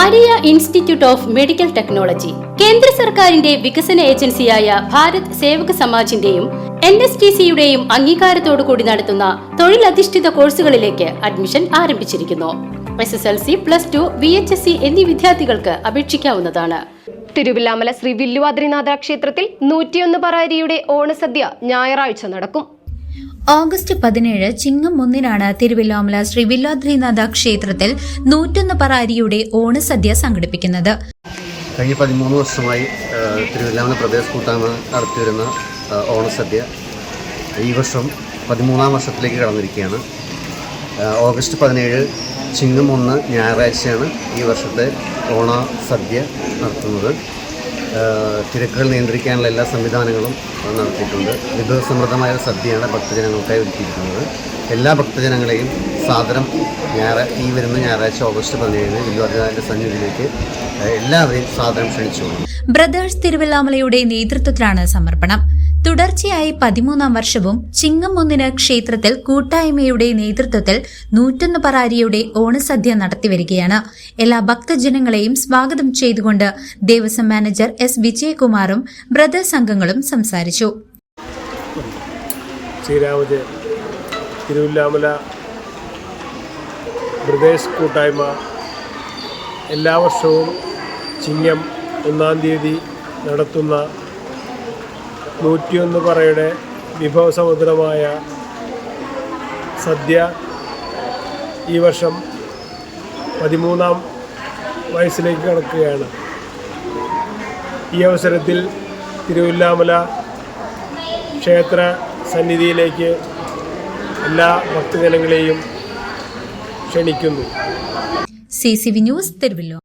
Maria institute of medical technology കേന്ദ്ര സർക്കാരിന്റെ വികസന ഏജൻസിയായ ഭാരത് സേവക സമാജിന്റെയും എൻ എസ് ടി സിയുടെയും അംഗീകാരത്തോടു കൂടി നടത്തുന്ന തൊഴിലധിഷ്ഠിത കോഴ്സുകളിലേക്ക് അഡ്മിഷൻ ആരംഭിച്ചിരിക്കുന്നു. S S L C plus two V H S C എന്നീ വിദ്യാർത്ഥികൾക്ക് അപേക്ഷിക്കാവുന്നതാണ്. തിരുവില്ലാമല ശ്രീ വില്ലുവാദ്രിനാഥ ക്ഷേത്രത്തിൽ നൂറ്റിയൊന്ന് പറാരിയുടെ ഓണസദ്യ ഞായറാഴ്ച നടക്കും. ഓഗസ്റ്റ് പതിനേഴ് ചിങ്ങം ഒന്നിനാണ് തിരുവില്ലാമല ശ്രീ വില്ലാദ്രിനാഥ ക്ഷേത്രത്തിൽ നൂറ്റൊന്ന് പറാരിയുടെ ഓണസദ്യ സംഘടിപ്പിക്കുന്നത്. കഴിഞ്ഞ പതിമൂന്ന് വർഷമായി തിരുവില്ലാമല പ്രദേശ കൂട്ടായ്മ നടത്തിവരുന്ന ഓണസദ്യ. ഈ വർഷം പതിമൂന്നാം വർഷത്തിലേക്ക് കടന്നിരിക്കുകയാണ്. ഓഗസ്റ്റ് പതിനേഴ് ചിങ്ങം ഒന്ന് ഞായറാഴ്ചയാണ് ഈ വർഷത്തെ ഓണസദ്യ നടത്തുന്നത്. തിരക്കുകൾ നിയന്ത്രിക്കാനുള്ള എല്ലാ സംവിധാനങ്ങളും നടത്തിയിട്ടുണ്ട്. വിഭവസമൃദ്ധമായ സദ്യയാണ് ഭക്തജനങ്ങൾക്കായി ഒരുക്കിയിരിക്കുന്നത്. എല്ലാ ഭക്തജനങ്ങളെയും സാദരം ഞായറാ ഈ വരുന്ന ഞായറാഴ്ച ഓഗസ്റ്റ് പതിനേഴിന് വില്ലുവാദ്യനാഥന്റെ സന്നിധിയിലേക്ക് എല്ലാവരെയും സാദരം ക്ഷണിച്ചു ബ്രദേഴ്സ് തിരുവല്ലാമലയുടെ നേതൃത്വത്തിലാണ് സമർപ്പണം. തുടർച്ചയായി പതിമൂന്നാം വർഷവും ചിങ്ങം ഒന്നിന് ക്ഷേത്രത്തിൽ കൂട്ടായ്മയുടെ നേതൃത്വത്തിൽ നൂറ്റൊന്ന് പറാരിയുടെ ഓണസദ്യ നടത്തിവരികയാണ്. എല്ലാ ഭക്തജനങ്ങളെയും സ്വാഗതം ചെയ്തുകൊണ്ട് ദേവസ്വം മാനേജർ എസ് വിജയകുമാറും ബ്രദേഴ്സ് അംഗങ്ങളും സംസാരിച്ചു. തിരുവില്ലാമല ബ്രദേഴ്സ് കൂട്ടായ്മ. എല്ലാ വർഷവും ചിങ്ങം ഒന്നാം തീയതി നടത്തുന്ന നൂറ്റിയൊന്ന് പറയുടെ വിഭവസമുദ്രമായ സദ്യ ഈ വർഷം പതിമൂന്നാം വയസ്സിലേക്ക് കടക്കുകയാണ്. ഈ അവസരത്തിൽ തിരുവില്ലാമല ക്ഷേത്ര സന്നിധിയിലേക്ക് എല്ലാ ഭക്തജനങ്ങളെയും ക്ഷണിക്കുന്നു. C C V news തിരുവല്ലോ.